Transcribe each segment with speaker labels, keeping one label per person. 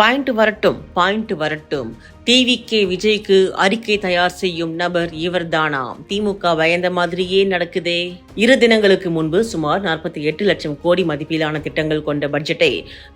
Speaker 1: Point வரட்டும் point வரட்டும். TV K விஜய்க்கு அறிக்கை தயார் செய்யும் நபர் இவர்தானா திமுக பயந்த மாதிரியே நடக்குதே. இரு தினங்களுக்கு முன்பு சுமார் நாற்பத்தி எட்டு லட்சம் கோடி மதிப்பிலான திட்டங்கள் கொண்ட பட்ஜெட்டை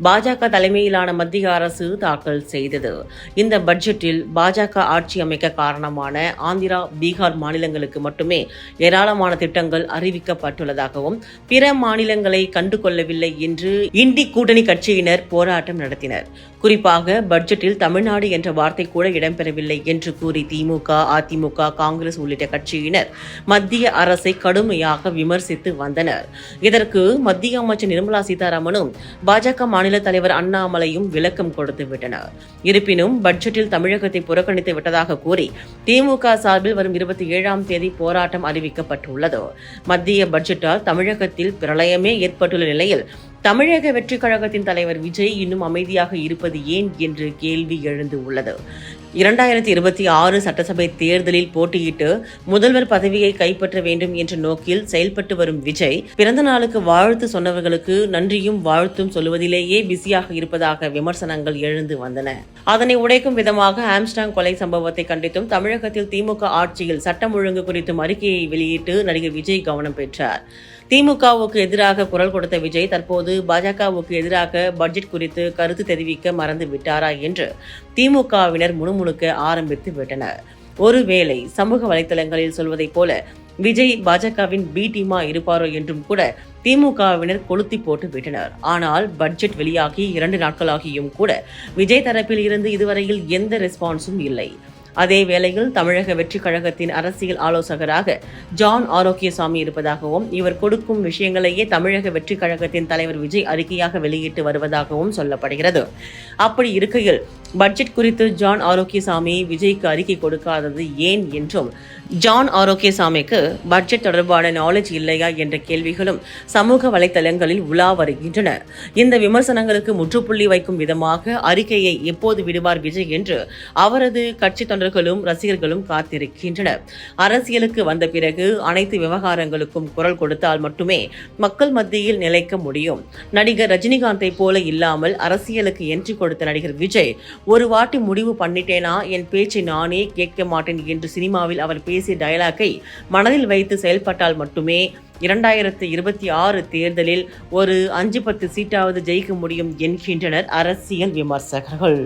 Speaker 1: பாஜக தலைமையிலான மத்திய அரசு தாக்கல் செய்தது. இந்த பட்ஜெட்டில் பாஜக ஆட்சி அமைக்க காரணமான ஆந்திரா பீகார் மாநிலங்களுக்கு மட்டுமே ஏராளமான திட்டங்கள் அறிவிக்கப்பட்டுள்ளதாகவும் பிற மாநிலங்களை கண்டுகொள்ளவில்லை என்று இண்டி கூட்டணி கட்சியினர் போராட்டம் நடத்தினர். குறிப்பாக பட்ஜெட்டில் தமிழ்நாடு என்ற வார்த்தை கூட இடம்பெறவில்லை என்று கூறி திமுக அதிமுக காங்கிரஸ் உள்ளிட்ட கட்சியினர் மத்திய அரசை கடுமையாக விமர்சித்து வந்தனர். இதற்கு மத்திய அமைச்சர் நிர்மலா சீதாராமனும் பாஜக மாநில தலைவர் அண்ணாமலையும் விளக்கம் கொடுத்து விட்டனர். இருப்பினும் பட்ஜெட்டில் தமிழகத்தை புறக்கணித்து விட்டதாக கூறி திமுக சார்பில் வரும் இருபத்தி ஏழாம் தேதி போராட்டம் அறிவிக்கப்பட்டுள்ளது. மத்திய பட்ஜெட்டால் தமிழகத்தில் பிரளயமே ஏற்பட்டுள்ள நிலையில் தமிழக வெற்றிக் கழகத்தின் தலைவர் விஜய் இன்னும் அமைதியாக இருப்பது ஏன் என்று கேள்வி எழுந்து உள்ளது. இரண்டாயிரத்தி இருபத்தி ஆறு சட்டசபை தேர்தலில் போட்டியிட்டு முதல்வர் பதவியை கைப்பற்ற வேண்டும் என்ற நோக்கில் செயல்பட்டு வரும் விஜய் பிறந்த நாளுக்கு வாழ்த்து சொன்னவர்களுக்கு நன்றியும் வாழ்த்தும் சொல்லுவதிலேயே பிஸியாக இருப்பதாக விமர்சனங்கள் எழுந்து வந்தன. அதனை உடைக்கும் விதமாக ஆம்ஸ்டாங் கொலை சம்பவத்தை கண்டித்தும் தமிழகத்தில் திமுக ஆட்சியில் சட்டம் ஒழுங்கு குறித்தும் அறிக்கையை வெளியிட்டு நடிகர் விஜய் கவனம் பெற்றார். திமுகவுக்கு எதிராக குரல் கொடுத்த விஜய் தற்போது பாஜகவுக்கு எதிராக பட்ஜெட் குறித்து கருத்து தெரிவிக்க மறந்து விட்டாரா என்று திமுகவினர் முழுக்க ஆரம்பித்து விட்டனர். ஒருவேளை சமூக வலைதளங்களில் சொல்வதைப் போல விஜய் பாஜகவின் பி டீமா இருப்பாரோ என்றும் கூட திமுகவினர் கொளுத்தி போட்டு விட்டனர். ஆனால் பட்ஜெட் வெளியாகி இரண்டு நாட்களாகியும் கூட விஜய் தரப்பில் இருந்து இதுவரையில் எந்த ரெஸ்பான்ஸும் இல்லை. அதே வேளையில் தமிழக வெற்றி கழகத்தின் அரசியல் ஆலோசகராக ஜான் ஆரோக்கியசாமி இருப்பதாகவும் இவர் கொடுக்கும் விஷயங்களையே தமிழக வெற்றி கழகத்தின் தலைவர் விஜய் அறிக்கையாக வெளியிட்டு வருவதாகவும் சொல்லப்படுகிறது. அப்படி இருக்கையில் பட்ஜெட் குறித்து ஜான் ஆரோக்கியசாமி விஜய்க்கு அறிக்கை கொடுக்காதது ஏன் என்றும் ஜான் ஆரோக்கியசாமிக்கு பட்ஜெட் தொடர்பான நாலேஜ் இல்லையா என்ற கேள்விகளும் சமூக வலைதளங்களில் உலா வருகின்றன. இந்த விமர்சனங்களுக்கு முற்றுப்புள்ளி வைக்கும் விதமாக அறிக்கையை எப்போது விடுவார் விஜய் என்று அவரது கட்சி தொண்டர்களும் ரசிகர்களும் காத்திருக்கின்றனர் அரசியலுக்கு வந்த பிறகு அனைத்து விவகாரங்களுக்கும் குரல் கொடுத்தால் மட்டுமே மக்கள் மத்தியில் நிலைக்க முடியும். நடிகர் ரஜினிகாந்தை போல இல்லாமல் அரசியலுக்கு என்ட்ரி கொடுத்த நடிகர் விஜய் ஒரு வாட்டி முடிவு பண்ணிட்டேனா? என் பேச்சை நானே கேட்க மாட்டேன் என்று சினிமாவில் அவர் பேசிய டயலாக்கை மனதில் வைத்து செயல்பட்டால் மட்டுமே இரண்டாயிரத்து இருபத்தி ஆறு தேர்தலில் ஒரு அஞ்சு பத்து சீட்டாவது ஜெயிக்க முடியும் என்கின்றனர் அரசியல் விமர்சகர்கள்.